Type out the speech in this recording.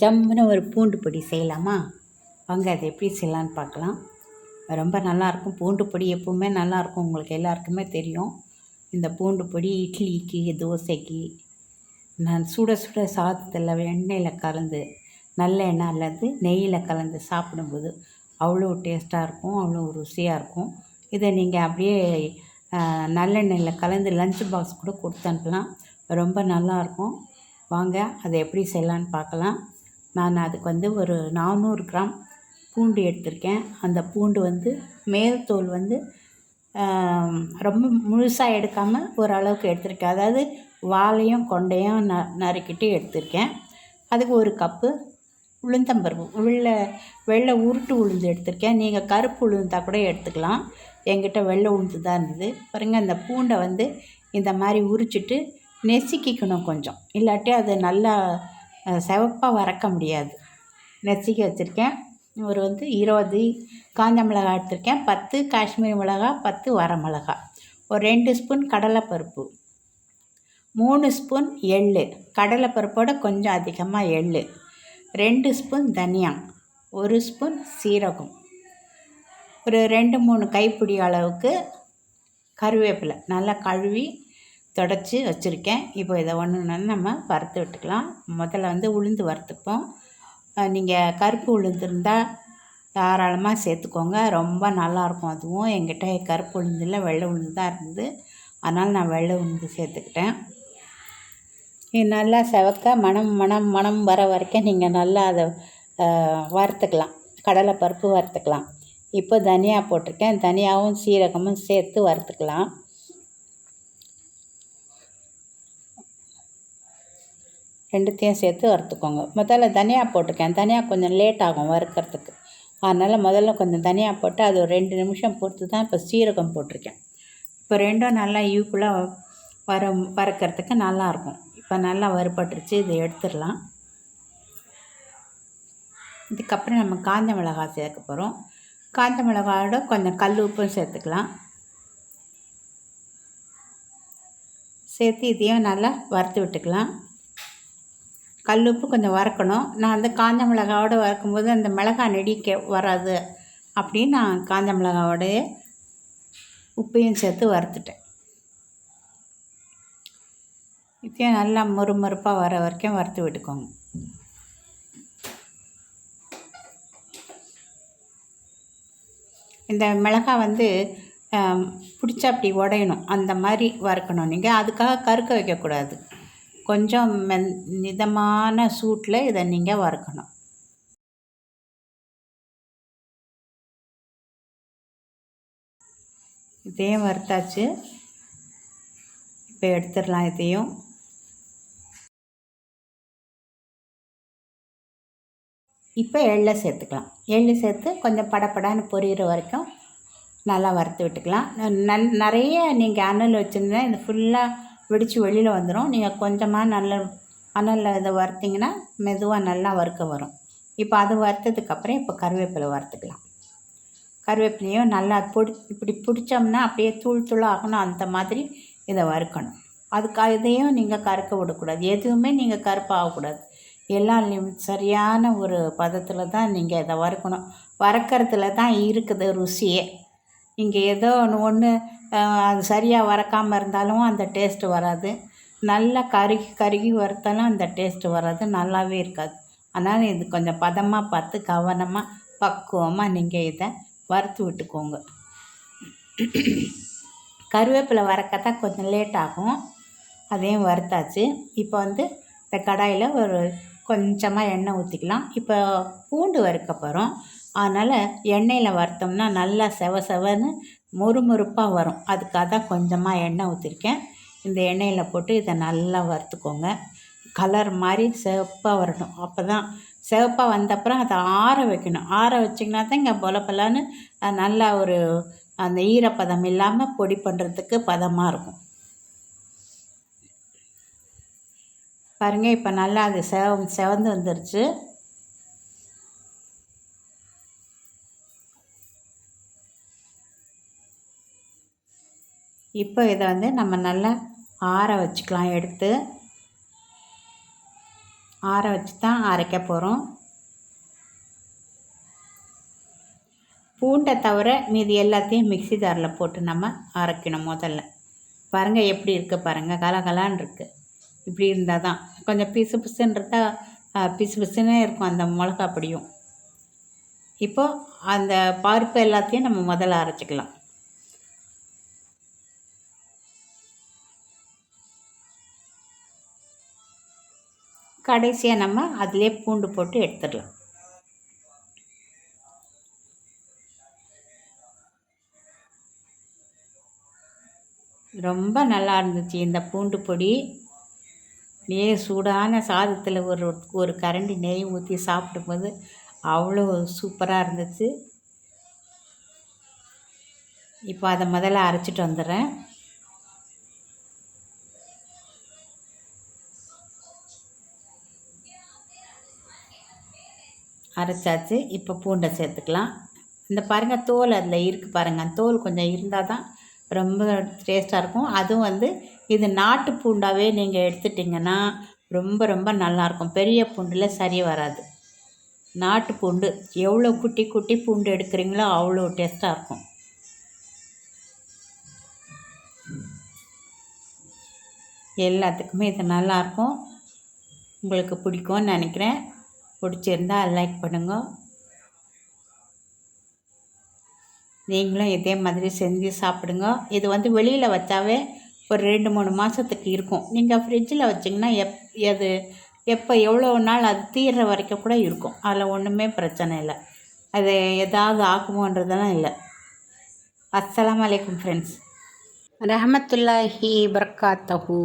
ஜம்முன்னு ஒரு பூண்டு பொடி செய்யலாமா? வாங்க அதை எப்படி செய்யலான்னு பார்க்கலாம். ரொம்ப நல்லாயிருக்கும் பூண்டு பொடி எப்போவுமே நல்லாயிருக்கும் உங்களுக்கு எல்லாருக்குமே தெரியும். இந்த பூண்டு பொடி இட்லிக்கு தோசைக்கு நான் சுட சுட சாதத்தில் எண்ணெயில் கலந்து நல்ல எண்ணெய் அல்லது நெய்யில் கலந்து சாப்பிடும்போது அவ்வளோ டேஸ்ட்டாக இருக்கும். அவ்வளோ ருசியாக இருக்கும். இதை நீங்கள் அப்படியே நல்லெண்ணெயில் கலந்து லஞ்ச் பாக்ஸ் கூட கொடுத்து அனுப்பலாம். ரொம்ப நல்லாயிருக்கும் வாங்க அதை எப்படி செய்யலான்னு பார்க்கலாம். நான் அதுக்கு வந்து ஒரு நானூறு கிராம் பூண்டு எடுத்திருக்கேன். அந்த பூண்டு வந்து மேல் தோல் வந்து ரொம்ப முழுசாக எடுக்காமல் ஓரளவுக்கு எடுத்திருக்கேன். அதாவது வாழையும் கொண்டையும் ந நறுக்கிட்டு எடுத்திருக்கேன். அதுக்கு ஒரு கப்பு உளுந்தம்பருப்பு உள்ள வெள்ளை உருட்டு உளுந்து எடுத்திருக்கேன். நீங்கள் கருப்பு உளுந்தா கூட எடுத்துக்கலாம். எங்கிட்ட வெள்ளை உளுந்து தான் இருந்தது. பாருங்கள் அந்த பூண்டை வந்து இந்த மாதிரி உரிச்சிட்டு நெசுக்கிக்கணும் கொஞ்சம். இல்லாட்டி அது நல்லா சிவப்பாக வறக்க முடியாது. நசுக்கி வச்சுருக்கேன். ஒரு வந்து இருபது காஞ்ச மிளகாய் எடுத்திருக்கேன். பத்து காஷ்மீரி மிளகா பத்து வர மிளகா. ஒரு ரெண்டு ஸ்பூன் கடலைப்பருப்பு. மூணு ஸ்பூன் எள் கடலைப்பருப்போட கொஞ்சம் அதிகமாக எள் ரெண்டு ஸ்பூன் தனியா. ஒரு ஸ்பூன் சீரகம். ஒரு ரெண்டு மூணு கைப்பிடி அளவுக்கு கருவேப்பிலை நல்லா கழுவி தொடச்சி வச்சுருக்கேன். இப்போ இதை ஒன்று நம்ம வறுத்து விட்டுக்கலாம். முதல்ல வந்து உளுந்து வறுத்துப்போம். நீங்கள் கருப்பு உளுந்து இருந்தால் தாராளமாக சேர்த்துக்கோங்க. ரொம்ப நல்லாயிருக்கும் அதுவும். என்கிட்ட கருப்பு உளுந்து இல்லை வெள்ளை உளுந்து தான் இருந்தது. அதனால் நான் வெள்ளை உளுந்து சேர்த்துக்கிட்டேன். நல்லா செவக்க மணம் மணம் மணம் வர வரைக்கும் நீங்கள் நல்லா அதை வறுத்துக்கலாம். கடலை பருப்பு வறுத்துக்கலாம். இப்போ தனியா போட்டிருக்கேன். தனியாவும் சீரகமும் சேர்த்து வறுத்துக்கலாம். ரெண்டுத்தையும் சேர்த்து வறுத்துக்கோங்க. முதல்ல தனியாக போட்டிருக்கேன் தனியாக கொஞ்சம் லேட் ஆகும் வறுக்கிறதுக்கு. அதனால் முதல்ல கொஞ்சம் தனியாக போட்டு அது ஒரு ரெண்டு நிமிஷம் பொறுத்து தான் இப்போ சீரகம் போட்டிருக்கேன். இப்போ ரெண்டும் நல்லா ஈக்குவலாக வர வறுக்கிறதுக்கு நல்லாயிருக்கும் இப்போ நல்லா வறுபட்டுருச்சு. இதை எடுத்துடலாம். இதுக்கப்புறம் நம்ம காஞ்ச மிளகாய் சேர்க்க போகிறோம் காஞ்ச மிளகாயோட கொஞ்சம் கல் உப்பும் சேர்த்துக்கலாம். சேர்த்து இதையும் நல்லா வறுத்து விட்டுக்கலாம். கல் உப்பு கொஞ்சம் வறுக்கணும். நான் வந்து காஞ்ச மிளகாவோடு வறுக்கும்போது அந்த மிளகாய் நெடிக்க வராது அப்படின்னு நான் காஞ்ச மிளகாவோடைய உப்பையும் சேர்த்து வறுத்துட்டேன். இதையும் நல்லா மொறுமொறுப்பாக வர வரைக்கும் வறுத்து விட்டுக்கோங்க. இந்த மிளகாய் வந்து பிடிச்சா அப்படி உடையணும். அந்த மாதிரி வறுக்கணும். நீங்கள் அதுக்காக கருக்க வைக்கக்கூடாது. கொஞ்சம் மென் மிதமான சூட்டில் இதை நீங்கள் வறுக்கணும். இதையும் வறுத்தாச்சு. இப்போ எடுத்துடலாம் இதையும். இப்போ எள்ளை சேர்த்துக்கலாம். எள்ளு சேர்த்து கொஞ்சம் படப்படான்னு பொரியிற வரைக்கும் நல்லா வறுத்து விட்டுக்கலாம். நல் நிறைய நீங்கள் அனல் வச்சுருந்தா இந்த ஃபுல்லாக வெடித்து வெளியில் வந்துடும் நீங்கள் கொஞ்சமாக நல்ல அனலில் இதை வறுத்திங்கன்னா மெதுவாக நல்லா வறுக்க வரும். இப்போ அது வறுத்ததுக்கப்புறம் இப்போ கருவேப்பிலை வறுத்துக்கலாம். கருவேப்பிலையும் நல்லா பிடி இப்படி பிடிச்சோம்னா அப்படியே தூள் தூளாக ஆகணும். அந்த மாதிரி இதை வறுக்கணும். அதுக்கு இதையும் நீங்கள் கறுக்க விடக்கூடாது. எதுவுமே நீங்கள் கருப்பாகக்கூடாது எல்லாம் சரியான ஒரு பதத்தில் தான் நீங்கள் இதை வறுக்கணும். வறுக்கிறதுல தான் இருக்குது ருசியே. இங்கே ஏதோ ஒன்று ஒன்று அது சரியாக வறுக்காமல் இருந்தாலும் அந்த டேஸ்ட்டு வராது. நல்லா கருகி கருகி வறுத்தாலும் அந்த டேஸ்ட்டு வராது. நல்லாவே இருக்காது. அதனால் இது கொஞ்சம் பதமாக பார்த்து கவனமாக பக்குவமாக நீங்கள் இதை வறுத்து விட்டுக்கோங்க. கருவேப்பிலை வறக்கத்தான் கொஞ்சம் லேட் ஆகும். அதையும் வறுத்தாச்சு. இப்போ வந்து இந்த கடாயில் ஒரு கொஞ்சமாக எண்ணெய் ஊற்றிக்கலாம் இப்போ பூண்டு வறுக்க போகிறோம் அதனால் எண்ணெயில் வறுத்தோம்னா நல்லா செவ செவன்னு மொறுமொறுப்பாக வரும். அதுக்காக தான் கொஞ்சமாக எண்ணெய் ஊற்றிருக்கேன் இந்த எண்ணெயில் போட்டு இதை நல்லா வறுத்துக்கோங்க. கலர் மாதிரி சிவப்பாக வரணும். அப்போ தான் சிவப்பாக வந்தப்புறம் அதை ஆற வைக்கணும். ஆற வச்சிங்கன்னா தான் இங்கே பொல பொலன்னு நல்லா ஒரு அந்த ஈரப்பதம் இல்லாமல் பொடி பண்ணுறதுக்கு பதமாக இருக்கும். பாருங்கள் இப்போ நல்லா அது செவ செவந்து வந்துருச்சு. இப்போ இதை வந்து நம்ம நல்லா ஆற வச்சுக்கலாம். எடுத்து ஆற வச்சு தான் அரைக்க போகிறோம் பூண்டை தவிர மீதி எல்லாத்தையும் மிக்ஸி ஜாரில் போட்டு நம்ம அரைக்கணும் முதல்ல. பாருங்கள் எப்படி இருக்குது பாருங்கள் கலகலான் இருக்குது இப்படி இருந்தால் தான். கொஞ்சம் பிசு பிசுன்னு இருந்தால் பிசு பிசுன்னே இருக்கும் அந்த மிளகா அப்படியும் இப்போது அந்த பருப்பு எல்லாத்தையும் நம்ம முதல்ல அரைச்சிக்கலாம். கடைசியாக நம்ம அதிலே பூண்டு போட்டு எடுத்துடலாம். ரொம்ப நல்லா இருந்துச்சு இந்த பூண்டு பொடி. நெய் சூடான சாதத்தில் ஒரு ஒரு கரண்டி நெய் ஊற்றி சாப்பிடும்போது அவ்வளோ சூப்பராக இருந்துச்சு. இப்போ அதை முதல்ல அரைச்சிட்டு வந்துடுறேன். அரைச்சாச்சு. இப்போ பூண்டை சேர்த்துக்கலாம். இந்த பாருங்கள் தோல் அதில் இருக்குது பாருங்கள் தோல் கொஞ்சம் இருந்தால் தான் ரொம்ப டேஸ்ட்டாக இருக்கும். அதுவும் வந்து இது நாட்டு பூண்டாகவே நீங்கள் எடுத்துட்டிங்கன்னா ரொம்ப ரொம்ப நல்லாயிருக்கும் பெரிய பூண்டில் சரி வராது. நாட்டு பூண்டு எவ்வளோ குட்டி குட்டி பூண்டு எடுக்கிறீங்களோ அவ்வளோ டேஸ்ட்டாக இருக்கும். எல்லாத்துக்குமே இது நல்லாயிருக்கும் உங்களுக்கு பிடிக்கும்னு நினைக்கிறேன். பிடிச்சிருந்தா லைக் பண்ணுங்க. நீங்களும் இதே மாதிரி செஞ்சு சாப்பிடுங்க. இது வந்து வெளியில் வச்சாவே ஒரு ரெண்டு மூணு மாதத்துக்கு இருக்கும். நீங்கள் ஃப்ரிட்ஜில் வச்சிங்கன்னா எப் எது எப்போ எவ்வளோ நாள் அது தீர்ற வரைக்கும் கூட இருக்கும். அதில் ஒன்றுமே பிரச்சனை இல்லை. அது எதாவது ஆகுமோன்றதெல்லாம் இல்லை. அஸ்லாம் வலைக்கம் ஃப்ரெண்ட்ஸ் ரஹமத்துல்லாஹி பர்காத்தஹூ